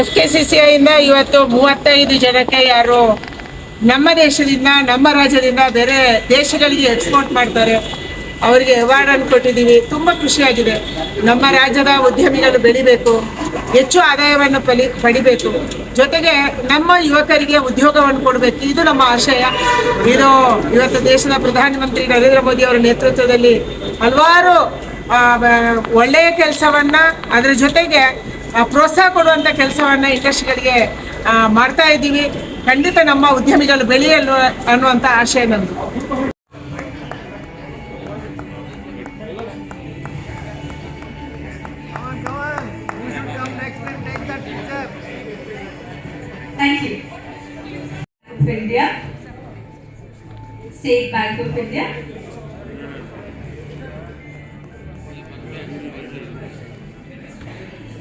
F K C C ಐಯಿಂದ ಇವತ್ತು ಮೂವತ್ತೈದು ಜನಕ್ಕೆ ಯಾರು ನಮ್ಮ ದೇಶದಿಂದ, ನಮ್ಮ ರಾಜ್ಯದಿಂದ ಬೇರೆ ದೇಶಗಳಿಗೆ ಎಕ್ಸ್ಪೋರ್ಟ್ ಮಾಡ್ತಾರೆ. ಅವರಿಗೆ ಅವಾರ್ಡನ್ನು ಕೊಟ್ಟಿದ್ದೀವಿ. ತುಂಬ ಖುಷಿಯಾಗಿದೆ. ನಮ್ಮ ರಾಜ್ಯದ ಉದ್ಯಮಿಗಳು ಬೆಳಿಬೇಕು. ಹೆಚ್ಚು ಆದಾಯವನ್ನು ಪಲಿ, ಪಡಿಬೇಕು. ಜೊತೆಗೆ ನಮ್ಮ ಯುವಕರಿಗೆ ಉದ್ಯೋಗವನ್ನು ಕೊಡಬೇಕು. ಇದು ನಮ್ಮ ಆಶಯ. ಇದು ಇವತ್ತು ದೇಶದ ಪ್ರಧಾನಮಂತ್ರಿ ನರೇಂದ್ರ ಮೋದಿ ಅವರ ನೇತೃತ್ವದಲ್ಲಿ ಹಲವಾರು ಒಳ್ಳೆಯ ಕೆಲಸವನ್ನು ಅದರ ಜೊತೆಗೆ ಪ್ರೋತ್ಸಾಹ ಕೊಡುವಂಥ ಕೆಲಸವನ್ನು ಇಂಡಸ್ಟ್ರಿಗಳಿಗೆ ಮಾಡ್ತಾ ಇದ್ದೀವಿ. ಖಂಡಿತ ನಮ್ಮ ಉದ್ಯಮಿಗಳು ಬೆಳೆಯಲು ಅನ್ನುವಂಥ ಆಶಯ ನಂದು state bank of India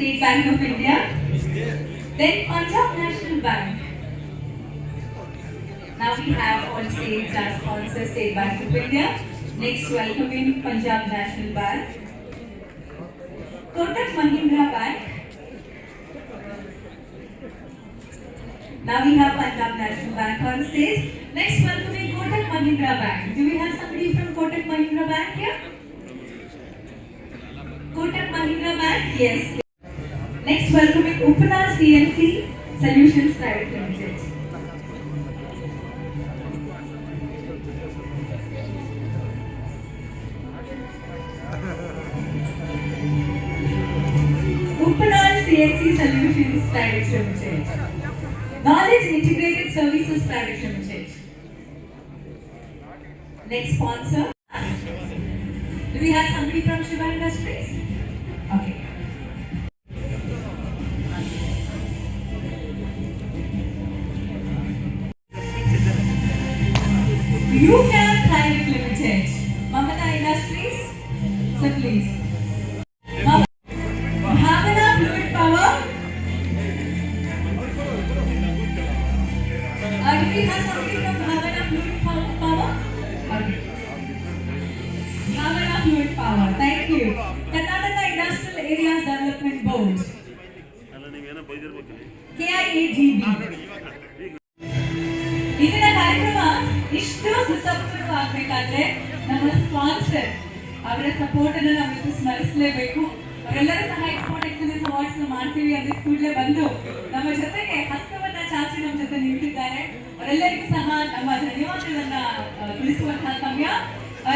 State Bank of India. Then Punjab National Bank. Now we have on stage as sponsor State Bank of India. Next welcoming Punjab National Bank. Kotak Mahindra Bank. Now we have Punjab National Bank on stage. Next welcoming Kotak Mahindra Bank. Do we have somebody from Kotak Mahindra Bank here? Kotak Mahindra Bank? Yes. Next welcoming Upana CNC Solutions Private Limited. Upana CNC Solutions Private Limited. Knowledge Integrated Services Private Limited. Next sponsor. Do we have somebody from Shiva Industries? Okay. ಆಗ್ಬೇಕಾದ್ರೆ ನಮ್ಮ sponsor ಅವರ support ಅನ್ನ ನಾವು ಇವತ್ತು ಸ್ಮರಿಸಲೇಬೇಕು. ಅವರೆಲ್ಲರೂ ಸಹ export excellence awards ಮಾಡ್ತೀವಿ ಅಂದ್ರೆ ಕೂಡಲೇ ಬಂದು ನಮ್ಮ ಜೊತೆಗೆ ಹಸ್ತವನ್ನ ಚಾಚಿ ನಮ್ಮ ಜೊತೆ ನಿಂತಿದ್ದಾರೆ. ಅವರೆಲ್ಲರಿಗೂ ಸಹ ನಮ್ಮ ಧನ್ಯವಾದಗಳನ್ನ ತಿಳಿಸುವಂತಹ ಸಮಯ.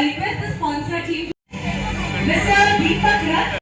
Request sponsor team Deepak Rath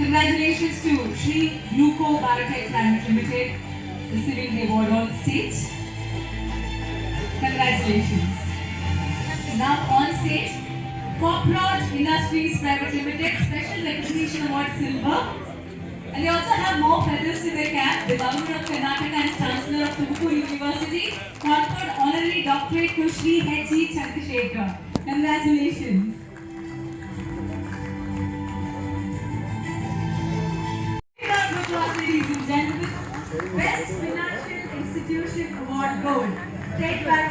Congratulations to Sri Gluco Biotech Private Limited receiving the award on stage. Congratulations. Now on stage, Coprod Industries Private Limited Special Recognition Award Silver. And they also have more feathers in their cap. The government of Karnataka and Chancellor of Tumakuru University conferred honorary doctorate to Sri H.G. Chandrasekhar. Congratulations.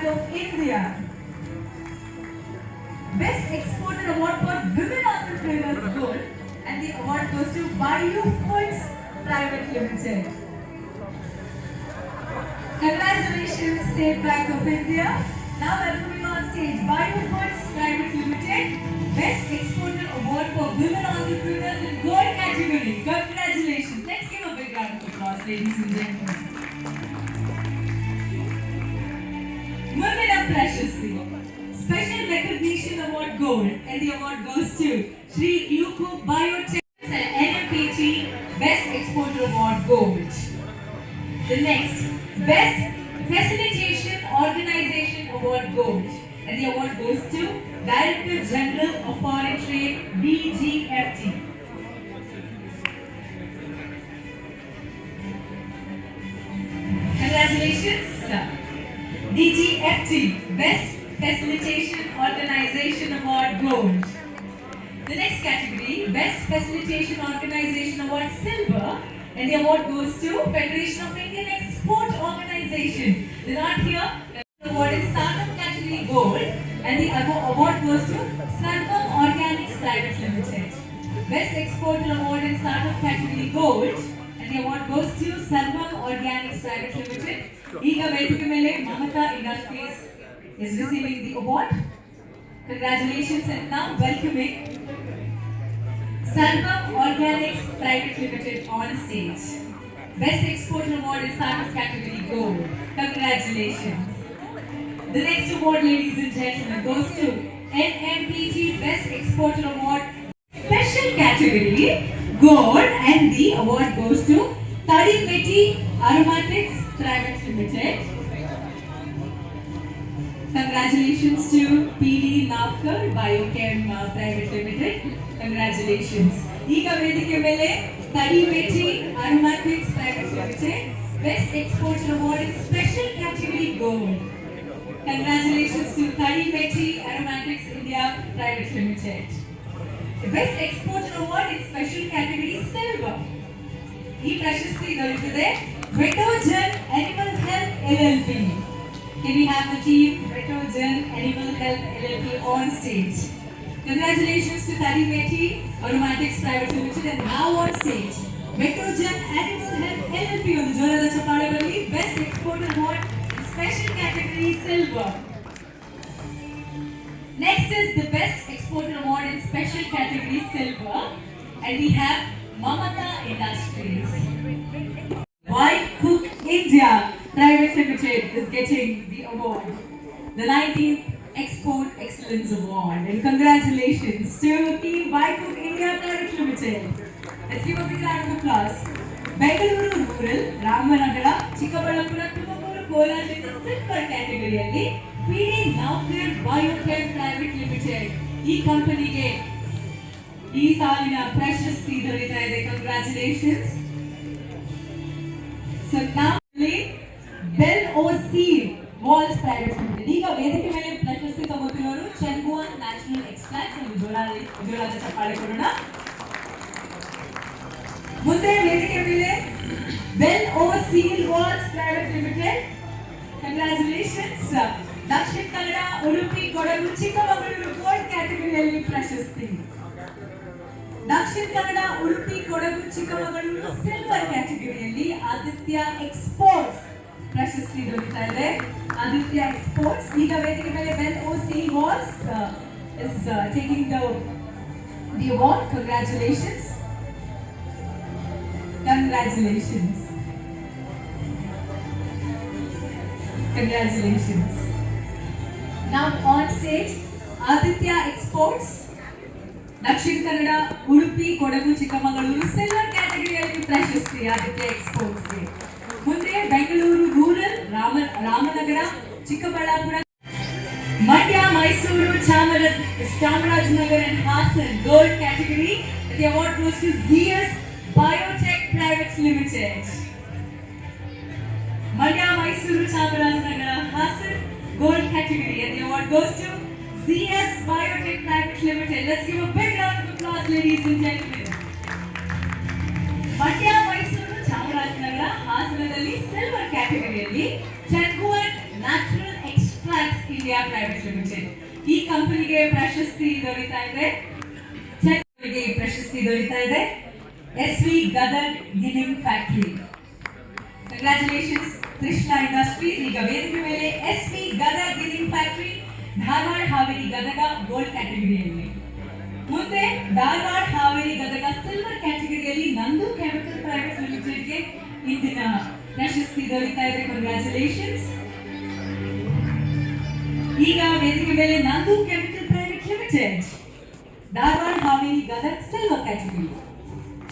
Of India. Best Exporter Award for Women Entrepreneurs Gold. And the award goes to Bayou Foods Private Limited. Congratulations, State Bank of India. Now welcoming on stage Bayou Foods Private Limited. Best Exporter Award for Women Entrepreneurs in Gold category. Congratulations. Let's give a big round of applause, ladies and gentlemen. Special Recognition Award Gold and the award goes to Sri Luko Biotech and NMPT Best Exporter Award Gold. The next Best Facilitation Organization Award Gold and the award goes to Director General of Foreign Trade DGFT. The next category, Best Facilitation Organization Award Silver. And the award goes to Federation of Indian Export Organization. They're not here. The award is Startup category Gold. And the award goes to Sarvam Organics Private Limited. Best Exporter Award in Startup category Gold. And the award goes to Sarvam Organics Private Limited. Ega Vedika Mele Mamata Industries is receiving the award. Congratulations and now welcoming Sarvam Organics Private Limited on stage. Best Export Award in Startup category Gold. Congratulations. The next award, ladies and gentlemen, goes to NMPG Best Exporter Award Special category Gold and the award goes to Tadi Betty Aromatics Private Limited. Congratulations to PD Navkar Biochem uh, Private Limited. Congratulations. ಈಗ ವೇದಿಕೆ ಮೇಲೆ ತಡಿ ಮೆಟಿ aromatics private limited best exporter award in special category gold Congratulations to Tadi Meti Aromatics India Private Limited. The Best Exporter Award in Special Category Silver. ಈ ಪ್ರಶಸ್ತಿ ದೊರೆತಿದೆ Vetogen animal health L L P Can we have the team Retrogen Animal Health LLP on stage? Congratulations to Tari Betty, Aromatics Private Limited, and now on stage. Retrogen Animal Health LLP on the Jorada Chapalabali Best Export Award in Special Category Silver. Next is the Best Exporter Award in Special Category Silver, and we have Mamata Industries. Why Cook India Private Limited is getting award, the 19th Export Excellence Award. And congratulations to Team White Cook India Private Limited. Let's give a big round of applause. Bengaluru rural Ramanagara Chikkaballapur Tumakuru ಕೋಲಾರದಿಂದ silver ಕ್ಯಾಟಗರಿಯಲ್ಲಿ P D Naukar ಬಯೋಕೇರ್ private limited ಈ ಕಂಪನಿಗೆ ಈ ಸಾಲಿನ ಪ್ರಶಸ್ತಿ ದೊರೆತಾ ಇದೆ congratulations so seal walls private limited congratulations Dakshina Kannada Udupi Kodagu Chikkamagaluru gold ಕ್ಯಾಟಗರಿಯಲ್ಲಿ ಪ್ರಶಸ್ತಿ Dakshina Kannada Udupi Kodagu Chikkamagaluru silver ಕ್ಯಾಟಗರಿಯಲ್ಲಿ Aditya exports ಪ್ರಶಸ್ತಿ ದೊರೆತಾ ಇದೆ ಆದಿತ್ಯ ಎಕ್ಸ್ಪೋರ್ಟ್ಸ್ ಈಗ ವೇದಿಕೆ ಮೇಲೆ bell O C walls is taking the the award congratulations congratulations Congratulations Now on stage, Aditya Exports, Dakshina Kannada Udupi Kodagu Chikkamagaluru silver ಕ್ಯಾಟಗರಿಯಲ್ಲಿ ಪ್ರಶಸ್ತಿ ಆದಿತ್ಯ ಎಕ್ಸ್ಪೋರ್ಟ್ಸ್ಗೆ ಮುಂದೆ Bengaluru rural Rama Ramanagara Chikkaballapur Mandya Mysuru Chamara Chamarajanagar and Hassan gold category the award goes to ZS Biotech Private Limited. Mandya Mysuru Chamarajanagar Hassan gold category and the award goes to ZS Biotech Private Limited. Let's give a big round of applause, ladies and gentlemen. Mandya Mysuru Chamarajanagar ಹಾಸನದಲ್ಲಿ silver ಕ್ಯಾಟಗರಿಯಲ್ಲಿ Chenguvan natural extracts India private limited ಈ ಕಂಪನಿಗೆ ಪ್ರಶಸ್ತಿ ದೊರೀತಾ ಇದೆ ಚಂಗುವನ್ಗೆ ಪ್ರಶಸ್ತಿ ದೊರೀತಾ ಇದೆ S V Gadag ginning factory congratulations Krishna industries ಈಗ ವೇದಿಕೆ ಮೇಲೆ S V Gadag ginning factory Dharwad Haveri Gadag gold ಕ್ಯಾಟಗರಿಯಲ್ಲಿ ಮುಂದೆ ಧಾರವಾಡ ಹಾವೇರಿ ಗದಗ ಸಿಲ್ವರ್ ಕ್ಯಾಟಗರಿಯಲ್ಲಿ ನಂದು ಕೆಮಿಕಲ್ ಪ್ರೈವೇಟ್ ಲಿಮಿಟೆಡ್ಗೆ ಇಂದಿನ ಪ್ರಶಸ್ತಿ ದೊರೀತಾ ಇದೆ. ಈಗ ವೇದಿಕೆ ಮೇಲೆ Nandu chemical private limited Dharwad Haveri Gadag silver category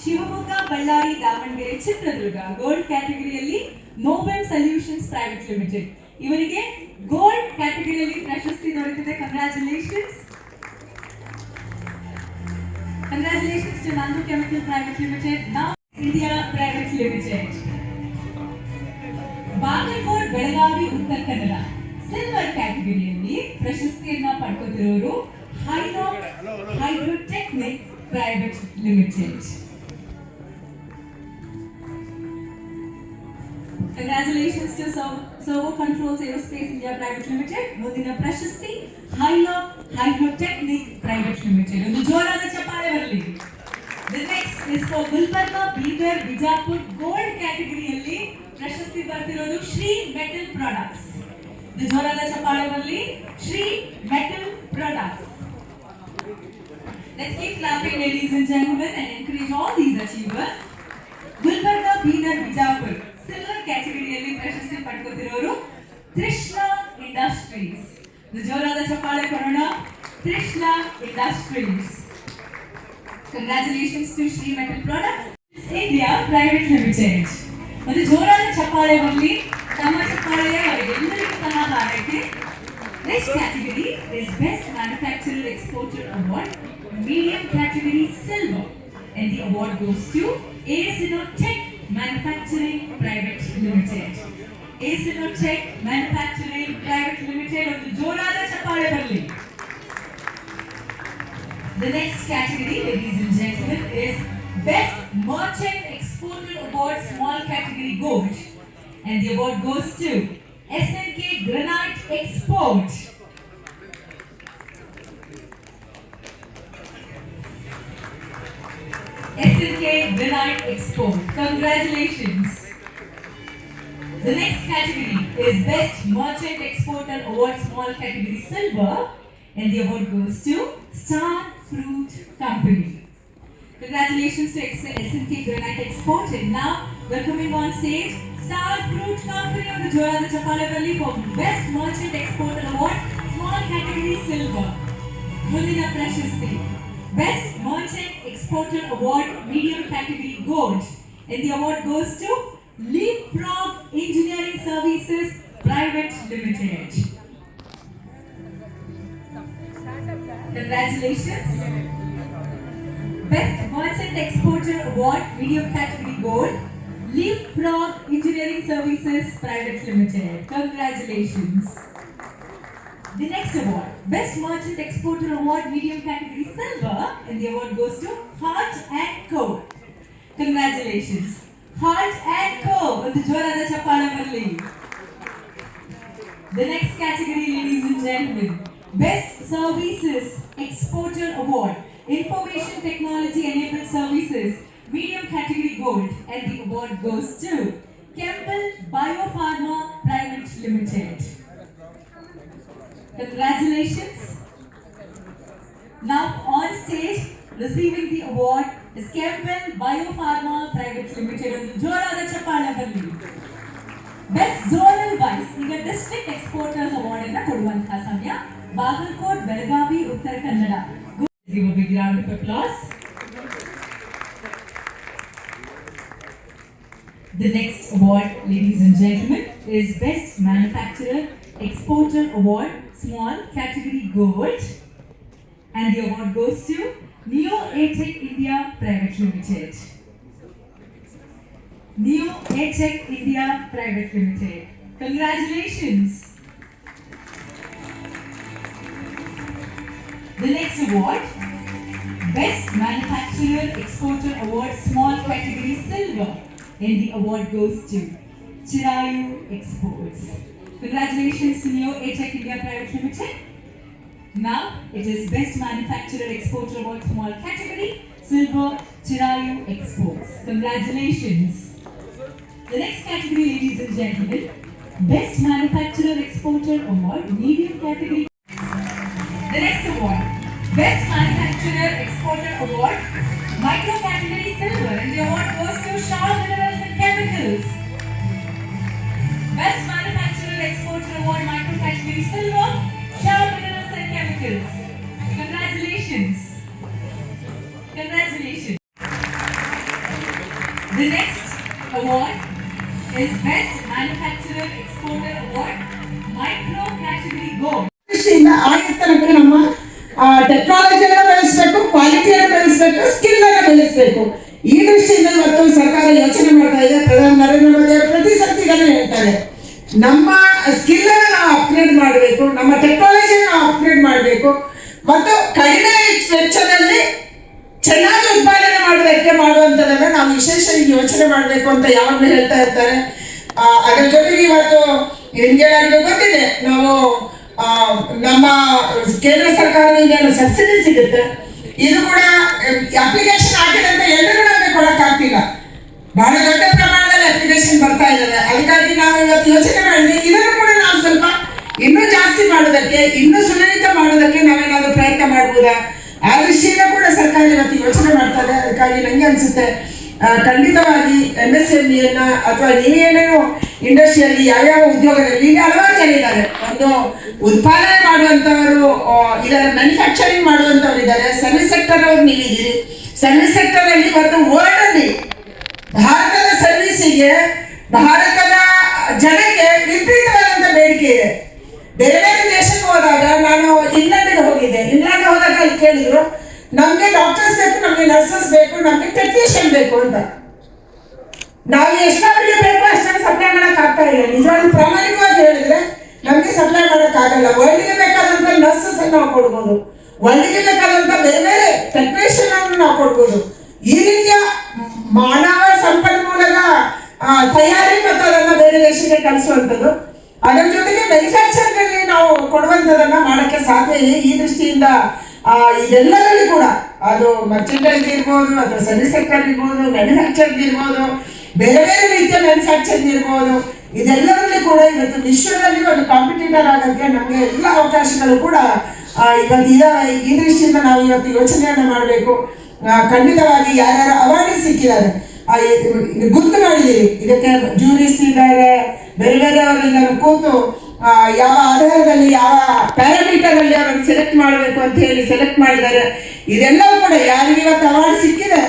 Shivamogga Ballari Davanagere Chitradurga gold ಕ್ಯಾಟಗರಿಯಲ್ಲಿ Nobel solutions private limited ಇವರಿಗೆ ಗೋಲ್ಡ್ ಕ್ಯಾಟಗರಿಯಲ್ಲಿ ಪ್ರಶಸ್ತಿ ದೊರೆತಿದೆ. Congratulations congratulations to Nandu chemical private limited ನಾವು India private limited Bagalkot Belagavi Uttara Kannada silver ಕ್ಯಾಟಗರಿಯಲ್ಲಿ ಪ್ರಶಸ್ತಿಯನ್ನ ಪಡ್ಕೊತಿರೋರು hylock hydrotechnic private limited Congratulations to Servo Servo Controls Aerospace India Private Limited. ಮುಂದಿನ ಪ್ರಶಸ್ತಿ ಹೈಲಾಕ್ ಹೈಡ್ರೋಟೆಕ್ನಿಕ್ private limited ಒಂದು ಜೋರಾದ ಚಪ್ಪಾಳೆ ಬರಲಿ The next is for Gulbarga Bidar Bijapur gold ಕ್ಯಾಟಗರಿಯಲ್ಲಿ ಪ್ರಶಸ್ತಿ ಬರ್ತಿರೋದು Shri metal products ಇದು ಜೋರಾದ ಚಪ್ಪಾಳೆ ಬರಲಿ Shri metal products Let's keep clapping, ladies and gentlemen, and encourage all these achievers. Gulbarga Bidar Bijapur silver ಕ್ಯಾಟಗರಿಯಲ್ಲಿ ಪ್ರಶಸ್ತಿ ಪಡ್ಕೊತಿರೋರು ಕೃಷ್ಣ ಇಂಡಸ್ಟ್ರೀಸ್ ಜೋರಾದ ಚಪ್ಪಾಳೆ ಕೊಡೋಣ Krishna industries congratulations to Shri metal products India private limited ಒಂದು ಜೋರಾದ ಚಪ್ಪಾಳೆ ಬರಲಿ ತಮ್ಮ ಚಪ್ಪಾಳೆಯ ಅವರೆಲ್ಲರಿಗೂ ಸಹ ಹಾರೈಕೆ Next category is Best Manufacturer Exporter Award, medium category silver. And the award goes to ASNO Tech Manufacturing Private Limited. ASNO Tech Manufacturing Private Limited ಒಂದು ಜೋರಾದ ಚಪ್ಪಾಳೆ ಬರಲಿ The next category, ladies and gentlemen, is Best Merchant Exporter Award Small Category Gold. And the award goes to SNK Granite Export. SNK Granite Export. Congratulations. The next category is Best Merchant Exporter Award Small Category Silver. And the award goes to Star Fruit Company. Congratulations to X- SNK Granite Export. And now, welcoming on stage, Star Fruit Company of the Joya Chapalapalli for Best Merchant Exporter Award, Small Category Silver. ಮುಂದಿನ ಪ್ರಶಸ್ತಿ best Portal Award Medium Category Gold. And the award goes to Leapfrog Engineering Services Private Limited. Congratulations. Best Merchant Exporter Award Medium Category Gold. Leapfrog Engineering Services Private Limited. Congratulations. The next award, Best Merchant Exporter Award Medium Category Silver, and the award goes to Heart and Co. Congratulations. Heart and Co. with the Jorada Chapala Marley. The next category, ladies and gentlemen, Best Services Exporter Award, Information Technology Enabled Services, Medium Category Gold, and the award goes to Campbell Biopharma Private Limited. Congratulations. Now on stage, receiving the award is Campbell Biopharma Private Limited. ಒಂದು ಜೋರಾದ ಚಪ್ಪಾಳೆ ಬರಲಿ. Best zonal wise ಈಗ district exporters award ಅನ್ನ ಕೊಡುವಂತಹ ಸಮಯ Bagalkot Belagavi Uttara Kannada Give a big round of applause. The next award, ladies and gentlemen, is Best Manufacturer Exporter Award, small category gold. And the award goes to Neo Atech India Private Limited. Neo Atech India Private Limited. Congratulations. The next award, Best Manufacturer Exporter Award, small category silver. And the award goes to Chirayu Exports. Congratulations to Neo Atech India Private Limited. Now it is Best Manufacturer Exporter Award, small category, silver, Chirayu Exports. Congratulations. The next category, ladies and gentlemen, Best Manufacturer Exporter Award, medium category. The next award, Best Manufacturer Exporter Award, micro Award, micro category silver, Shaw Minerals and Chemicals. Congratulations. Congratulations. The next award is Best Manufacturer Exporter Award, micro category gold. ದೃಷ್ಟಿಯಿಂದ ಆಗಿರ್ತನಕ್ಕೆ ನಮ್ಮ ಟೆಕ್ನಾಲಜಿಯನ್ನು ಬೆಳೆಸಬೇಕು ಕ್ವಾಲಿಟಿಯನ್ನು ಬೆಳೆಸಬೇಕು skill ಅನ್ನು ಬೆಳೆಸಬೇಕು ಈ ದೃಷ್ಟಿಯಿಂದ ಇವತ್ತು ಸರ್ಕಾರ ಯೋಚನೆ ಮಾಡ್ತಾ ಇದೆ ಪ್ರಧಾನಿ ನರೇಂದ್ರ ಮೋದಿ ಅವರು ಪ್ರತಿ ಸರ್ತಿ ಇದನ್ನು ಹೇಳ್ತಾರೆ ನಮ್ಮ ಸ್ಕಿಲ್ ಅನ್ನು ನಾವು ಅಪ್ಗ್ರೇಡ್ ಮಾಡಬೇಕು, ನಮ್ಮ ಟೆಕ್ನಾಲಜಿ ನಾವು ಅಪ್ಗ್ರೇಡ್ ಮಾಡಬೇಕು. ಮತ್ತು ಕಡಿಮೆ ವೆಚ್ಚದಲ್ಲಿ ಚೆನ್ನಾಗಿ ಉತ್ಪಾದನೆ ಮಾಡೋದಕ್ಕೆ ಮಾಡುವಂಥದ್ದನ್ನು ನಾವು ವಿಶೇಷವಾಗಿ ಯೋಚನೆ ಮಾಡಬೇಕು ಅಂತ ಯಾವಾಗಲೂ ಹೇಳ್ತಾ ಇರ್ತಾರೆ. ಅದ್ರ ಜೊತೆಗೆ ಇವತ್ತು ನಿಮ್ಗೆಲ್ಲರಿಗೂ ಗೊತ್ತಿದೆ, ನಾವು ನಮ್ಮ ಕೇಂದ್ರ ಸರ್ಕಾರದಿಂದ ಸಬ್ಸಿಡಿ ಸಿಗುತ್ತೆ. ಇದು ಕೂಡ ಅಪ್ಲಿಕೇಶನ್ ಹಾಕಿದಂತ ಎಲ್ಲರೂ ನಮಗೆ ಕೊಡಕ್ಕಾಗ್ತಿಲ್ಲ. ಬಹಳ ದೊಡ್ಡ ಪ್ರಮಾಣದಲ್ಲಿ ಅಪ್ಲಿಕೇಶನ್ ಬರ್ತಾ ಇದ್ದಾವೆ. ಅದಕ್ಕಾಗಿ ನಾವು ಇವತ್ತು ಯೋಚನೆ ಮಾಡಿದ್ವಿ ಇದನ್ನು ಕೂಡ ನಾವು ಸ್ವಲ್ಪ ಇನ್ನೂ ಜಾಸ್ತಿ ಮಾಡೋದಕ್ಕೆ ಇನ್ನೂ ಸುಲಲಿತ ಮಾಡೋದಕ್ಕೆ ನಾವೇನಾದ್ರೂ ಪ್ರಯತ್ನ ಮಾಡ್ಬೋದಾ? ಆ ದೃಷ್ಟಿಯಿಂದ ಕೂಡ ಸರ್ಕಾರ ಇವತ್ತು ಯೋಚನೆ ಮಾಡ್ತಾರೆ ಅದಕ್ಕಾಗಿ ನಂಗೆ ಅನ್ಸುತ್ತೆ ಖಂಡಿತವಾಗಿ ಎಂ ಎಸ್ ಎಂ ಇಯನ್ನ ಅಥವಾ ಏನೇನೋ ಇಂಡಸ್ಟ್ರಿಯಲ್ಲಿ ಯಾವ್ಯಾವ ಉದ್ಯೋಗದಲ್ಲಿ ಹಲವಾರು ಜನ ಇದ್ದಾರೆ. ಒಂದು ಉತ್ಪಾದನೆ ಮಾಡುವಂತವರು ಇದ್ದಾರೆ ಮ್ಯಾನುಫ್ಯಾಕ್ಚರಿಂಗ್ ಮಾಡುವಂತವ್ರು ಇದ್ದಾರೆ. ಸರ್ವಿಸ್ ಸೆಕ್ಟರ್ ಅವ್ರು ನೀವಿದ್ದೀರಿ. ಸರ್ವಿಸ್ ಸೆಕ್ಟರ್ ಅಲ್ಲಿ ಇವತ್ತು ವರ್ಲ್ಡ್ ಅಲ್ಲಿ ಭಾರತದ ಸರ್ವಿಸಿಗೆ ಭಾರತದ ಜನಕ್ಕೆ ವಿಪರೀತವಾದಂತ ಬೇಡಿಕೆ ಇದೆ. ಬೇರೆ ಬೇರೆ ದೇಶಕ್ಕೆ ಹೋದಾಗ ನಾನು ಇಂಗ್ಲೆಂಡಿಗೆ ಹೋಗಿದ್ದೆ. ಇಂಗ್ಲೆಂಡ್ ಹೋದಾಗ ಅಲ್ಲಿ ಕೇಳಿದ್ರು, ನಮಗೆ ಡಾಕ್ಟರ್ಸ್ ಬೇಕು, ನಮಗೆ ನರ್ಸಸ್ ಬೇಕು, ನಮಗೆ ಟೆಕ್ನಿಷಿಯನ್ ಬೇಕು ಅಂತ. ನಾವು ಎಷ್ಟವರಿಗೆ ಬೇಕು ಅಷ್ಟನ್ನು ಸಪ್ಲೈ ಮಾಡಕ್ ಆಗ್ತಾ ಇಲ್ಲ. ನಿಜವಾಗ್ಲೂ ಪ್ರಾಮಾಣಿಕವಾಗಿ ಹೇಳಿದ್ರೆ ನಮಗೆ ಸಪ್ಲೈ ಮಾಡಕ್ ಆಗಲ್ಲ. ವರ್ಲ್ಡ್ಗೆ ಬೇಕಾದಂತ ನರ್ಸಸ್ ನಾವು ಕೊಡ್ಬೋದು. ವರ್ಲ್ಡ್ಗೆ ಬೇಕಾದಂತ ಬೇರೆ ಬೇರೆ ಟೆಕ್ನಿಷಿಯನ್ ನಾವು ಕೊಡ್ಬೋದು. ಈ ರೀತಿಯ ಮಾನವ ಸಂಪನ್ಮೂಲದ ಆ, ತಯಾರಿ ಮತ್ತು ಅದನ್ನ ಬೇರೆ ದೇಶಕ್ಕೆ ಕಳಿಸುವಂಥದ್ದು ಅದರ ಜೊತೆಗೆ ಮ್ಯಾನುಫ್ಯಾಕ್ಚರಿಂಗ್ ನಾವು ಕೊಡುವಂಥದ್ದನ್ನ ಇದೆ ಈ ದೃಷ್ಟಿಯಿಂದ ಇದೆಲ್ಲರಲ್ಲಿ ಕೂಡ, ಅದು ಮರ್ಚೆಂಡೈಸ್ ಇರ್ಬೋದು ಅಥವಾ ಸರ್ವಿಸ್ ಸೆಕ್ಟರ್ ಇರ್ಬೋದು ಮ್ಯಾನುಫ್ಯಾಕ್ಚರಿಂಗ್ ಇರ್ಬೋದು ಬೇರೆ ಬೇರೆ ರೀತಿಯ ಮ್ಯಾನುಫ್ಯಾಕ್ಚರಿಂಗ್ ಇರ್ಬೋದು ಇದೆಲ್ಲರಲ್ಲಿ ಕೂಡ ಇವತ್ತು ವಿಶ್ವದಲ್ಲಿ ಒಂದು ಕಾಂಪಿಟೇಟರ್ ಆಗೋಕ್ಕೆ ನಮಗೆ ಎಲ್ಲ ಅವಕಾಶಗಳು ಕೂಡ ಇವತ್ತು ಇದಾವೆ ಈ ದೃಷ್ಟಿಯಿಂದ ನಾವು ಇವತ್ತು ಯೋಚನೆಯನ್ನು ಮಾಡಬೇಕು. ಖಂಡಿತವಾಗಿ ಯಾರ್ಯಾರು ಅವಾರ್ಡ್ ಸಿಕ್ಕಿದ್ದಾರೆ ಇದು- ಇದು ಗುರ್ತು ಮಾಡಿದ್ದೀರಿ. ಇದಕ್ಕೆ ಜ್ಯೂರಿಸ್ ಇದ್ದಾರೆ, ಬೇರೆ ಬೇರೆ ಅವರೆಲ್ಲ ಕೂತು ಯಾವ ಆಧಾರದಲ್ಲಿ, ಯಾವ ಪ್ಯಾರಾಮೀಟರ್ ಅಲ್ಲಿ ಅವರನ್ನು ಸೆಲೆಕ್ಟ್ ಮಾಡಬೇಕು ಅಂತ ಹೇಳಿ ಸೆಲೆಕ್ಟ್ ಮಾಡಿದ್ದಾರೆ. ಇದೆಲ್ಲವೂ ಕೂಡ ಯಾರಿಗೆ ಇವತ್ತು ಅವಾರ್ಡ್ ಸಿಕ್ಕಿದೆ.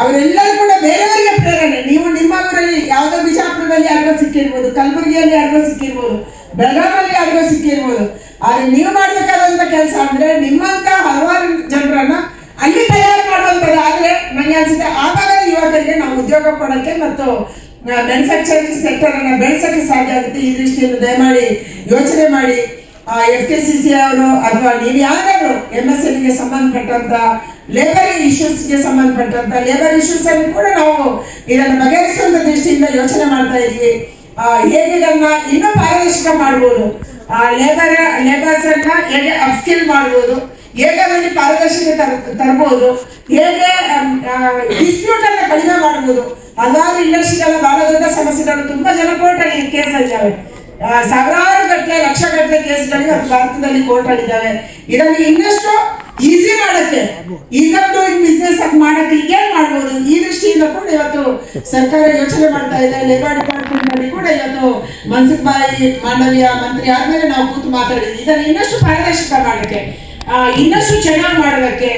ಅವರೆಲ್ಲರೂ ಕೂಡ ಬೇರೆಯವರಿಗೆ ಪ್ರೇರಣೆ. ನೀವು ನಿಮ್ಮ ಊರಲ್ಲಿ ಯಾವುದೋ ಬಿಜಾಪುರದಲ್ಲಿ ಯಾರಿಗೋ ಸಿಕ್ಕಿರ್ಬೋದು, ಕಲಬುರಗಿಯಲ್ಲಿ ಯಾರಿಗೋ ಸಿಕ್ಕಿರ್ಬೋದು, ಬೆಳಗಾವಿಯಲ್ಲಿ ಯಾರಿಗೋ ಸಿಕ್ಕಿರ್ಬೋದು. ಆದರೆ ನೀವು ಮಾಡಬೇಕಾದಂಥ ಕೆಲಸ ಅಂದರೆ ನಿಮ್ಮಂಥ ಹಲವಾರು ಜನರನ್ನ ಅಲ್ಲಿ ತಯಾರು ಮಾಡುವಂಥದ್ದು. ಆದರೆ ನನಗೆ ಅನಿಸುತ್ತೆ, ಆ ಯುವಕರಿಗೆ ನಾವು ಉದ್ಯೋಗ ಕೊಡೋಕ್ಕೆ ಮತ್ತು ಮ್ಯಾನುಫ್ಯಾಕ್ಚರಿಂಗ್ ಸೆಕ್ಟರ್ ಅನ್ನ ಬೆಳೆಸಕ್ಕೆ ಸಾಧ್ಯ ಆಗುತ್ತೆ ಈ ದೃಷ್ಟಿಯಿಂದ ದಯಮಾಡಿ ಯೋಚನೆ ಮಾಡಿ. ಎಫ್ ಕೆ ಸಿ ಸಿ ಅವರು ಅಥವಾ ನೀವು ಯಾರಾದರೂ ಎಂ ಎಸ್ ಎಲ್ಗೆ ಸಂಬಂಧಪಟ್ಟಂತ ಲೇಬರ್ ಇಶ್ಯೂಸ್ಗೆ ಸಂಬಂಧಪಟ್ಟಂತ ಲೇಬರ್ ಇಶ್ಯೂಸ್ ಅನ್ನು ಕೂಡ ನಾವು ಇದನ್ನು ಬಗೆಹರಿಸುವಂತ ದೃಷ್ಟಿಯಿಂದ ಯೋಚನೆ ಮಾಡ್ತಾ ಇದ್ದೀವಿ ಆ, ಹೇಗೆ ಇನ್ನೂ ಪಾರದರ್ಶಕ ಮಾಡ್ಬೋದು? ಲೇಬರ್ ಲೇಬರ್ಸ್ ಅನ್ನ ಹೇಗೆ ಅಪ್ಸ್ಕಿಲ್ ಮಾಡ್ಬೋದು? ಹೇಗೆ ಅದರಲ್ಲಿ ಪಾರದರ್ಶಕ ತರ ತರ್ಬೋದು? ಹೇಗೆ ಡಿಸ್ಪ್ಯೂಟ್ ಅನ್ನ ಕಡಿಮೆ ಮಾಡ್ಬೋದು? ಹಲವಾರು ಇಂಡಸ್ಟ್ರಿಗಳ ಬಹಳ ದೊಡ್ಡ ಸಮಸ್ಯೆಗಳು ತುಂಬಾ ಜನ ಕೋರ್ಟಲ್ಲಿ ಕೇಸ್ ಇದ್ದಾವೆ ಆ, ಸಾವಿರಾರು ಗಟ್ಟಲೆ ಲಕ್ಷ ಗಟ್ಟಲೆ ಕೇಸ್ಗಳು ನಮ್ಮ ಭಾರತದಲ್ಲಿ ಕೋರ್ಟ್ ಇದ್ದಾವೆ ಇದನ್ನು ಇನ್ನಷ್ಟು ಈಸಿ ಮಾಡಕ್ಕೆ ಈಸ್ ಆಫ್ ಡೂಯಿಂಗ್ ಬಿಸ್ನೆಸ್ ಆಗಿ ಮಾಡಕ್ಕೆ ಏನ್ ಮಾಡ್ಬೋದು? ಈ ದೃಷ್ಟಿಯಿಂದ ಕೂಡ ಇವತ್ತು ಸರ್ಕಾರ ಯೋಚನೆ ಮಾಡ್ತಾ ಇದೆ. ಲೇಬರ್ ಡಿಪಾರ್ಟ್ಮೆಂಟ್ ಕೂಡ ಇವತ್ತು ಮನ್ಸುಖ್ ಬಾಯಿ ಮಾಂಡವ್ಯ ಮಂತ್ರಿ ಆದ್ಮೇಲೆ ನಾವು ಕೂತು ಮಾತಾಡಿದ್ವಿ. ಇದನ್ನು ಇನ್ನಷ್ಟು ಪಾರದರ್ಶಕ ಮಾಡಕ್ಕೆ ಇನ್ನಷ್ಟು ಚೆನ್ನಾಗಿ ಮಾಡೋದಕ್ಕೆ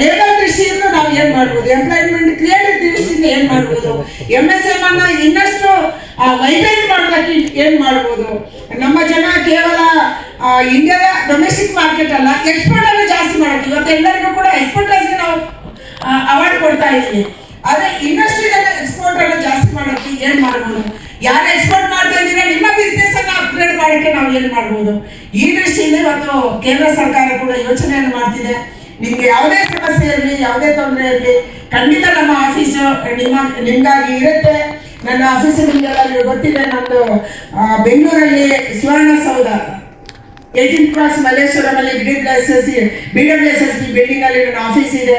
ಲೇಬರ್ ದೃಷ್ಟಿಯಿಂದ ನಾವು ಏನ್ ಮಾಡ್ಬೋದು? ಎಂಪ್ಲಾಯ್ಮೆಂಟ್ ಕ್ರಿಯೇಟಿವ್ ದೃಷ್ಟಿಯಿಂದ ಏನ್ ಮಾಡ್ಬೋದು? ಎಂ ಎಸ್ ಎಂ ಅನ್ನ ಇನ್ನಷ್ಟು ವೈಬ್ರೆಂಟ್ ಮಾಡೋದಕ್ಕೆ ಏನ್ ಮಾಡ್ಬೋದು? ನಮ್ಮ ಜನ ಕೇವಲ ಇಂಡಿಯಾದ ಡೊಮೆಸ್ಟಿಕ್ ಮಾರ್ಕೆಟ್ ಅಲ್ಲ ಎಕ್ಸ್ಪೋರ್ಟ್ ಅನ್ನು ಜಾಸ್ತಿ ಮಾಡೋದು ಇವತ್ತು ಎಲ್ಲರಿಗೂ ಕೂಡ ಎಕ್ಸ್ಪೋರ್ಟರ್ಸ್ಗೆ ನಾವು ಅವಾರ್ಡ್ ಕೊಡ್ತಾ ಇದ್ದೀವಿ. ಆದ್ರೆ ಇನ್ನಷ್ಟು ಇದನ್ನ ಎಕ್ಸ್ಪೋರ್ಟ್ ಅನ್ನು ಜಾಸ್ತಿ ಮಾಡೋಕ್ಕೆ ಏನ್ ಮಾಡ್ಬೋದು? ಯಾರು ಎಕ್ಸ್ಪೋರ್ಟ್ ಮಾಡ್ತಾ ಇದ್ದೀರಾ? ನಿಮ್ಮ ಬಿಸ್ನೆಸ್ ಅನ್ನ ಅಪ್ಗ್ರೇಡ್ ಮಾಡಕ್ಕೆ ನಾವು ಏನ್ ಮಾಡ್ಬೋದು? ಈ ದೃಷ್ಟಿಯಿಂದ ಇವತ್ತು ಕೇಂದ್ರ ಸರ್ಕಾರ ಕೂಡ ಯೋಚನೆಯನ್ನು ಮಾಡ್ತಿದೆ. ನಿಮ್ಗೆ ಯಾವುದೇ ಸಮಸ್ಯೆ ಇರಲಿ, ಯಾವುದೇ ತೊಂದರೆ ಇರಲಿ, ಖಂಡಿತ ನಮ್ಮ ಆಫೀಸು ನಿಮ್ಮ, ನಿಮ್ಗಾಗಿ ಇರುತ್ತೆ. ನನ್ನ ಆಫೀಸು ನೀವು ಗೊತ್ತಿದೆ ನಮ್ಮದು ಬೆಂಗಳೂರಲ್ಲಿ Suvarnasoudha. Eighteen cross ಮಲ್ಲೇಶ್ವರಮಲ್ಲಿ W S S C B W S S C building ಅಲ್ಲಿ ನನ್ನ ಆಫೀಸ್ ಇದೆ.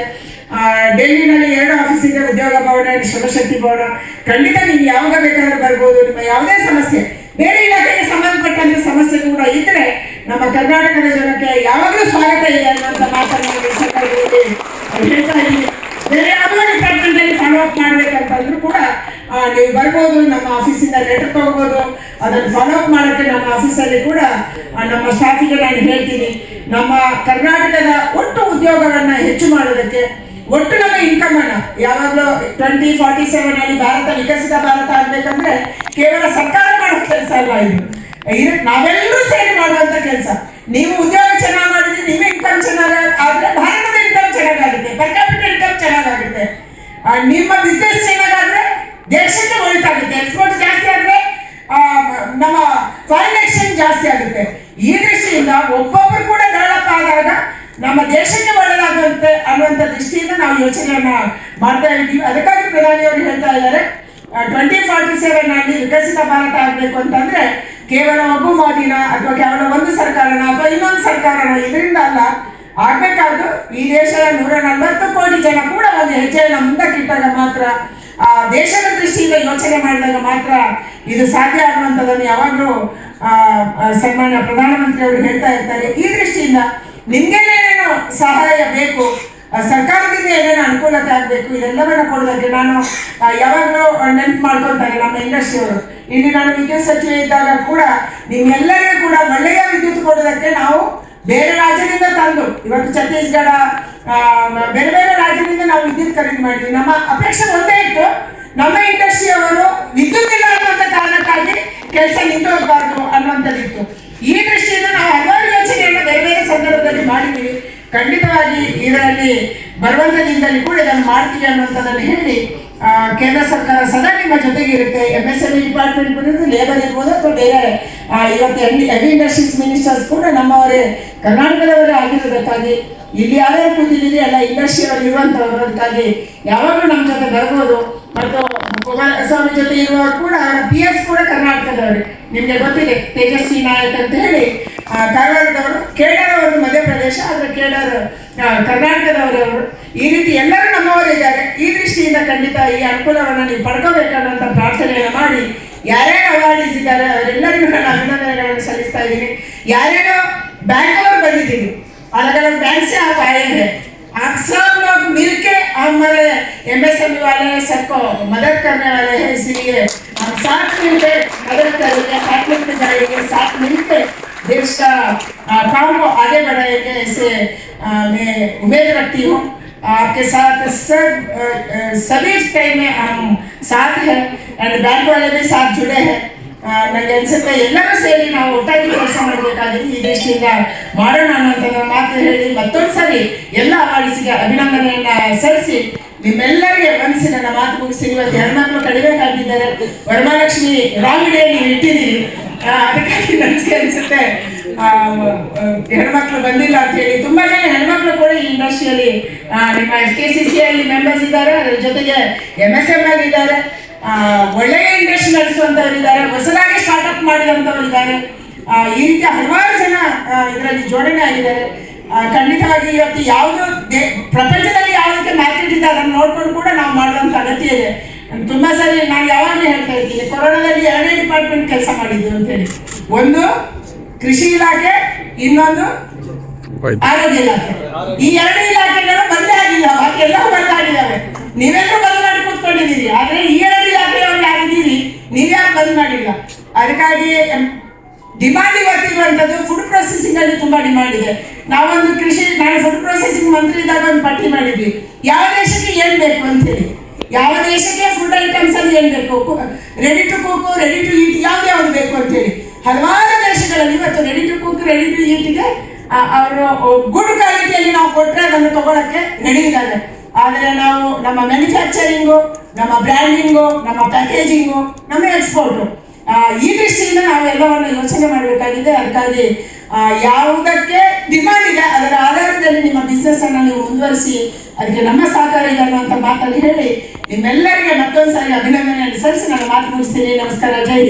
ಡೆಲ್ಲಿನಲ್ಲಿ ಎರಡು ಆಫೀಸ್ ಇದೆ, ಉದ್ಯೋಗ ಭವನ, ಶ್ರಮಶಕ್ತಿ ಭವನ. ಖಂಡಿತ ನೀವು ಯಾವಾಗ ಬೇಕಾದ್ರೂ ಬರ್ಬೋದು, ನಿಮ್ಮ ಯಾವುದೇ ಸಮಸ್ಯೆ, ಬೇರೆ ಇಲಾಖೆಗೆ ಸಂಬಂಧಪಟ್ಟಂತ ಸಮಸ್ಯೆ ಕೂಡ ಇದ್ರೆ ನಮ್ಮ ಕರ್ನಾಟಕದ ಜನಕ್ಕೆ ಯಾವಾಗಲೂ ಸ್ವಾಗತ ಇದೆ ಅನ್ನುವಂಥ ಮಾತನ್ನು ಬೇರೆ ಯಾವುದೋ ಕಾರ್ಯಕ್ರಮದಲ್ಲಿ ಫಾಲೋ ಅಪ್ ಕೂಡ ನೀವು ಬರ್ಬೋದು, ನಮ್ಮ ಆಫೀಸಿಂದ ಲೆಟರ್ ತಗೋಬಹುದು ಅದನ್ನು ಫಾಲೋ ಅಪ್ ಮಾಡೋಕ್ಕೆ ನಮ್ಮ ಆಫೀಸಲ್ಲಿ ಕೂಡ ನಮ್ಮ ಸ್ಟಾಫಿಗೆ ನಾನು ಹೇಳ್ತೀನಿ. ನಮ್ಮ ಕರ್ನಾಟಕದ ಒಟ್ಟು ಉದ್ಯೋಗವನ್ನು ಹೆಚ್ಚು ಮಾಡೋದಕ್ಕೆ ಒಟ್ಟು ನಮ್ಮ ಇನ್ಕಮ್ ಅನ್ನ ಯಾವಾಗಲೂ ಟ್ವೆಂಟಿ ಫಾರ್ಟಿ ಸೆವೆನ್ ಅಲ್ಲಿ ಭಾರತ ವಿಕಸಿತ ಭಾರತ ಆಗ್ಬೇಕಂದ್ರೆ ಕೇವಲ ಸರ್ಕಾರ ಮಾಡೋ ಕೆಲಸ ಅಲ್ಲ ಇದು? ಇದು ನಾವೆಲ್ಲರೂ ಸೇರಿ ಮಾಡುವಂತ ಕೆಲಸ. ನೀವು ಉದ್ಯೋಗ ಚೆನ್ನಾಗಿ ಮಾಡಿದ್ರೆ ನಿಮ್ಮ ಇನ್ಕಮ್ ಚೆನ್ನಾಗಿ ಆದ್ರೆ ಭಾರತದ ಇನ್ಕಮ್ ಚೆನ್ನಾಗಾಗುತ್ತೆ ಪರ್ ಕ್ಯಾಪಿಟಲ್ ಇನ್ಕಮ್ ಚೆನ್ನಾಗಾಗುತ್ತೆ. ನಿಮ್ಮ ಬಿಸ್ನೆಸ್ ಚೆನ್ನಾಗಾದ್ರೆ ದೇಶಕ್ಕೆ ಒಳಿತಾಗುತ್ತೆ. ಎಕ್ಸ್ಪೋರ್ಟ್ ಜಾಸ್ತಿ ಆದ್ರೆ ನಮ್ಮ ಫಾರಿನ್ ಎಕ್ಸ್ಚೇಂಜ್ ಜಾಸ್ತಿ ಆಗುತ್ತೆ. ಈ ದೃಷ್ಟಿಯಿಂದ ಒಬ್ಬೊಬ್ಬರು ಕೂಡ ಡೆವಲಪ್ ಆದಾಗ ನಮ್ಮ ದೇಶಕ್ಕೆ ಒಳ್ಳೆಯದಾಗುವಂತೆ ಅನ್ನುವಂಥ ದೃಷ್ಟಿಯಿಂದ ನಾವು ಯೋಚನೆಯನ್ನ ಮಾಡ್ತಾ ಇದ್ದೀವಿ. ಅದಕ್ಕಾಗಿ ಪ್ರಧಾನಿಯವರು ಹೇಳ್ತಾ ಇದ್ದಾರೆ ಟ್ವೆಂಟಿ ಫಾರ್ಟಿ ಸೆವೆನ್ ಅಲ್ಲಿ ವಿಕಸಿತ ಭಾರತ ಆಗಬೇಕು ಅಂತಂದ್ರೆ ಕೇವಲ ಒಬ್ಬ ಮೋದಿನ ಅಥವಾ ಕೇವಲ ಒಂದು ಸರ್ಕಾರನ ಅಥವಾ ಇನ್ನೊಂದು ಸರ್ಕಾರನ ಇದರಿಂದ ಅಲ್ಲ ಆಗ್ಬೇಕಾದ್ರು ಈ ದೇಶದ ನೂರ ನಲವತ್ತು ಕೋಟಿ ಜನ ಕೂಡ ಒಂದು ಹೆಜ್ಜೆಯನ್ನು ಮುಂದಕ್ಕಿಟ್ಟಾಗ ಮಾತ್ರ, ಆ ದೇಶದ ದೃಷ್ಟಿಯಿಂದ ಯೋಚನೆ ಮಾಡಿದಾಗ ಮಾತ್ರ ಇದು ಸಾಧ್ಯ ಆಗುವಂಥದ್ದನ್ನು ಯಾವಾಗಲೂ ಸನ್ಮಾನ್ಯ ಪ್ರಧಾನಮಂತ್ರಿ ಅವರು ಹೇಳ್ತಾ ಇರ್ತಾರೆ. ಈ ದೃಷ್ಟಿಯಿಂದ ನಿಮ್ಗೇನೇನೇನು ಸಹಾಯ ಬೇಕು ಸರ್ಕಾರದಿಂದ ಏನೇನು ಅನುಕೂಲತೆ ಆಗಬೇಕು, ಇದೆಲ್ಲವನ್ನ ಕೊಡೋದಕ್ಕೆ ನಾನು ಯಾವಾಗ ನೆನ್ಪು ಮಾಡ್ಕೊತಾರೆ ನಮ್ಮ ಇಂಡಸ್ಟ್ರಿಯವರು ಇಲ್ಲಿ ನಾನು ವಿದ್ಯುತ್ ಸಚಿವ ಇದ್ದಾಗ ಕೂಡ ನಿಮ್ಮೆಲ್ಲರಿಗೂ ಕೂಡ ಒಳ್ಳೆಯ ವಿದ್ಯುತ್ ಕೊಡೋದಕ್ಕೆ ನಾವು ಬೇರೆ ರಾಜ್ಯದಿಂದ ತಂದು, ಇವತ್ತು ಛತ್ತೀಸ್ಗಢ ಬೇರೆ ಬೇರೆ ರಾಜ್ಯದಿಂದ ನಾವು ವಿದ್ಯುತ್ ಖರೀದಿ ಮಾಡಿದ್ವಿ. ನಮ್ಮ ಅಪೇಕ್ಷೆ ಒಂದೇ ಇತ್ತು, ನಮ್ಮ ಇಂಡಸ್ಟ್ರಿಯವರು ವಿದ್ಯುತ್ ಇಲ್ಲ ಅನ್ನುವಂಥ ಕಾರಣಕ್ಕಾಗಿ ಕೆಲಸ ನಿಂತು ಹೋಗಬಾರ್ದು ಅನ್ನುವಂಥದ್ದಿತ್ತು ಈ ದೃಷ್ಟಿಯಿಂದ ನಾವು ಹಲವಾರು ಯೋಚನೆಯನ್ನು ಬೇರೆ ಬೇರೆ ಸಂದರ್ಭದಲ್ಲಿ ಮಾಡಿದ್ದೀವಿ. ಖಂಡಿತವಾಗಿ ಇದರಲ್ಲಿ ಬರುವಂಥ ದಿನದಲ್ಲಿ ಕೂಡ ಇದನ್ನು ಮಾಡ್ತೀವಿ ಅನ್ನುವಂಥದ್ದನ್ನು ಹೇಳಿ ಕೇಂದ್ರ ಸರ್ಕಾರ ಸದಾ ನಿಮ್ಮ ಜೊತೆಗೆ ಇರುತ್ತೆ ಎಂ ಎಸ್ ಎಂ ಡಿಪಾರ್ಟ್ಮೆಂಟ್ ಬಂದಿದ್ದು ಲೇಬರ್ ಇರ್ಬೋದು ಅಥವಾ ಬೇರೆ ಇವತ್ತು ಇವತ್ತು ಹೆವಿ ಇಂಡಸ್ಟ್ರೀಸ್ ಮಿನಿಸ್ಟರ್ಸ್ ಕೂಡ ನಮ್ಮವರೇ ಕರ್ನಾಟಕದವರೇ ಆಗಿರೋದಕ್ಕಾಗಿ ಇಲ್ಲಿ ಯಾರ್ಯಾರು ಕೂತಿದ್ದೀರಿ ಎಲ್ಲ ಇಂಡಸ್ಟ್ರಿಯಲ್ಲಿ ಇರುವಂಥವ್ರು ಅದಕ್ಕಾಗಿ ಯಾವಾಗಲೂ ನಮ್ಮ ಜೊತೆ ಬರ್ಬೋದು. ಮತ್ತು ಕುಮಾರಸ್ವಾಮಿ ಜೊತೆ ಇರುವವರು ಕೂಡ ಪಿ ಎಸ್ ಕೂಡ ಕರ್ನಾಟಕದವರು. ನಿಮಗೆ ಗೊತ್ತಿದೆ ತೇಜಸ್ವಿ ನಾಯಕ್ ಅಂತ ಹೇಳಿ ಕಾರವಾರದವರು ಕೇಡರ್ ಅವರು ಮಧ್ಯಪ್ರದೇಶ ಆದರೆ ಕೇಡರ್ ಆ, ಕರ್ನಾಟಕದವರು ಅವರು. ಈ ರೀತಿ ಎಲ್ಲರೂ ನಮ್ಮವರಿದ್ದಾರೆ ಈ ದೃಷ್ಟಿಯಿಂದ ಖಂಡಿತ ಈ ಅನುಕೂಲವನ್ನು ನೀವು ಪಡ್ಕೋಬೇಕನ್ನುವಂಥ ಪ್ರಾರ್ಥನೆಯನ್ನು ಮಾಡಿ ಯಾರ್ಯಾರು ಅವಾರ್ಡ್ಸ್ ಇದ್ದಾರೆ ಅವರೆಲ್ಲರಿಗೂ ನಾನು ಅಭಿನಂದನೆಗಳನ್ನು ಸಲ್ಲಿಸ್ತಾ ಇದ್ದೀನಿ ಯಾರ್ಯಾರು ಬ್ಯಾಂಕ್ ಅವರು ಬಂದಿದ್ದೀವಿ अलग अलग बैंक से आप आए हैं आप सब लोग मिलके हमारे एमएसएमई वाले हैं सबको मदद करने वाले हैं इसलिए हम साथ मिलकर मदद करेंगे साथ मिलकर जाएंगे साथ मिलकर देश का आ, काम को आगे बढ़ाएंगे ऐसे आ, मैं उम्मीद रखती हूँ आपके साथ सब आ, आ, सभी टाइम में हम साथ हैं एंड बैंक वाले भी साथ जुड़े हैं ಆ, ನನಗೆ ಅನ್ಸುತ್ತೆ ಎಲ್ಲರೂ ಸೇರಿ ನಾವು ಒಟ್ಟಾಗಿ ಕೆಲಸ ಮಾಡಬೇಕಾಗಿದೆ ಈ ದೃಷ್ಟಿಯಿಂದ ಮಾಡೋಣ ಅನ್ನುವಂಥ ನನ್ನ ಮಾತು ಹೇಳಿ ಮತ್ತೊಂದು ಸರಿ ಎಲ್ಲ ಅವಾರ್ಡ್ಸ್ಗೆ ಅಭಿನಂದನೆಯನ್ನ ಸಲ್ಲಿಸಿ ನಿಮ್ಮೆಲ್ಲರಿಗೆ ಮನಸ್ಸಿ ನನ್ನ ಮಾತು ಮುಗಿಸಿ ಇವತ್ತು ಹೆಣ್ಮಕ್ಳು ಕಡಿಬೇಕಾಗಿದ್ದಾರೆ ವರಮಹಾಲಕ್ಷ್ಮಿ ರಾಂಗ್ ಡೇ ನೀವು ಇಟ್ಟಿದ್ದೀರಿ ಆ, ಅದಕ್ಕಾಗಿ ನನಗೆ ಅನ್ಸುತ್ತೆ ಆ, ಆ, ಹೆಣ್ಮಕ್ಳು ಬಂದಿಲ್ಲ ಅಂತ ಹೇಳಿ ತುಂಬಾ ಜನ ಹೆಣ್ಮಕ್ಳು ಕೂಡ ಈ ಇಂಡಸ್ಟ್ರಿಯಲ್ಲಿ ನಿಮ್ಮ ಎಸ್ ಕೆ ಸಿ ಸಿ ಅಲ್ಲಿ ಮೆಂಬರ್ಸ್ ಇದ್ದಾರೆ. ಅದ್ರ ಜೊತೆಗೆ ಎಂ ಎಸ್ ಎಂ ಅಲ್ಲಿ ಇದ್ದಾರೆ. ಒಳ್ಳೆಯ ಇಂಡಸ್ಟ್ರಿ ನಡೆಸುವಂತವ್ರು ಇದ್ದಾರೆ. ಹೊಸದಾಗಿ ಸ್ಟಾರ್ಟ್ಅಪ್ ಮಾಡಿದಂಥವ್ರು ಇದ್ದಾರೆ. ಈ ರೀತಿ ಹಲವಾರು ಜನ ಇದರಲ್ಲಿ ಜೋಡಣೆ ಆಗಿದ್ದಾರೆ. ಖಂಡಿತವಾಗಿ ಇವತ್ತು ಯಾವುದು ಪ್ರಪಂಚದಲ್ಲಿ ಯಾವುದಕ್ಕೆ ಮಾರ್ಕೆಟ್ ಇದೆ ಅದನ್ನು ನೋಡ್ಕೊಂಡು ಕೂಡ ನಾವು ಮಾಡುವಂಥ ಅಗತ್ಯ ಇದೆ. ತುಂಬಾ ಸರಿ ನಾನು ಯಾವಾಗಲೂ ಹೇಳ್ತಾ ಇದ್ದೀನಿ ಕೊರೋನಾದಲ್ಲಿ ಎರಡೇ ಡಿಪಾರ್ಟ್ಮೆಂಟ್ ಕೆಲಸ ಮಾಡಿದ್ದು ಅಂತೇಳಿ ಒಂದು ಕೃಷಿ ಇಲಾಖೆ ಇನ್ನೊಂದು ಆರೋಗ್ಯ ಇಲಾಖೆ. ಈ ಎರಡು ಇಲಾಖೆಗಳು ಬಂದೇ ಆಗಿಲ್ಲ ಬಾಕಿ ಎಲ್ಲ ಬಂದಾಗಿದ್ದಾವೆ ನೀವೆಲ್ಲರೂ ಬಂದ್ ಮಾಡಿ ಕೂತ್ಕೊಂಡಿದ್ದೀರಿ ಆದ್ರೆ ಈ ಎರಡು ಇಲಾಖೆಯವರು ಯಾರಿದ್ದೀರಿ ನೀವ್ಯಾರು ಬಂದ್ ಮಾಡಿಲ್ಲ? ಅದಕ್ಕಾಗಿ ಡಿಮಾಂಡ್ ಇವತ್ತಿರುವಂಥದ್ದು ಫುಡ್ ಪ್ರೊಸೆಸಿಂಗ್ ಅಲ್ಲಿ ತುಂಬಾ ಡಿಮಾಂಡ್ ಇದೆ. ನಾವೊಂದು ಕೃಷಿ ನಾನು ಫುಡ್ ಪ್ರೊಸೆಸಿಂಗ್ ಮಂತ್ರಿ ಇದ್ದಾಗ ಒಂದು ಪಟ್ಟಿ ಮಾಡಿದ್ವಿ. ಯಾವ ದೇಶಕ್ಕೆ ಏನ್ ಬೇಕು ಅಂತ ಹೇಳಿ ಯಾವ ದೇಶಕ್ಕೆ ಫುಡ್ ಐಟಮ್ಸ್ ಅಲ್ಲಿ ಏನ್ ಬೇಕು? Ready to cook ready to eat ಯಾವ್ದು ಯಾವ್ದು ಬೇಕು ಅಂತೇಳಿ ಹಲವಾರು ದೇಶಗಳಲ್ಲಿ ಇವತ್ತು ready to cook ready to ಈಟ್ಗೆ ಅವರು ಗುಡ್ ಕ್ವಾಲಿಟಿಯಲ್ಲಿ ನಾವು ಕೊಟ್ಟರೆ ಅದನ್ನು ತಗೊಳಕ್ಕೆ ಇದ್ದಾರೆ. ಆದರೆ ನಾವು ನಮ್ಮ ಮ್ಯಾನುಫ್ಯಾಕ್ಚರಿಂಗು ನಮ್ಮ ಬ್ರ್ಯಾಂಡಿಂಗು ನಮ್ಮ ಪ್ಯಾಕೇಜಿಂಗು ನಮ್ಮ ಎಕ್ಸ್ಪೋರ್ಟು ಈ ದೃಷ್ಟಿಯಿಂದ ನಾವು ಎಲ್ಲವನ್ನು ಯೋಚನೆ ಮಾಡಬೇಕಾಗಿದೆ. ಅದಕ್ಕಾಗಿ ಯಾವುದಕ್ಕೆ ಡಿಮಾಂಡ್ ಇದೆ, ಅದರ ಆಧಾರದಲ್ಲಿ ನಿಮ್ಮ ಬಿಸ್ನೆಸ್ ಅನ್ನು ನೀವು ಮುಂದುವರಿಸಿ, ಅದಕ್ಕೆ ನಮ್ಮ ಸಹಕಾರ ಇದೆ ಅನ್ನುವಂಥ ಮಾತನ್ನು ಹೇಳಿ, ನಿಮ್ಮೆಲ್ಲರಿಗೆ ಮತ್ತೊಂದು ಸಾರಿ ಅಭಿನಂದನೆಯನ್ನು ಸಲ್ಲಿಸಿ. ನಾನು ಮಾತು ಮುಗಿಸ್ತೀನಿ. ನಮಸ್ಕಾರ. ಜೈ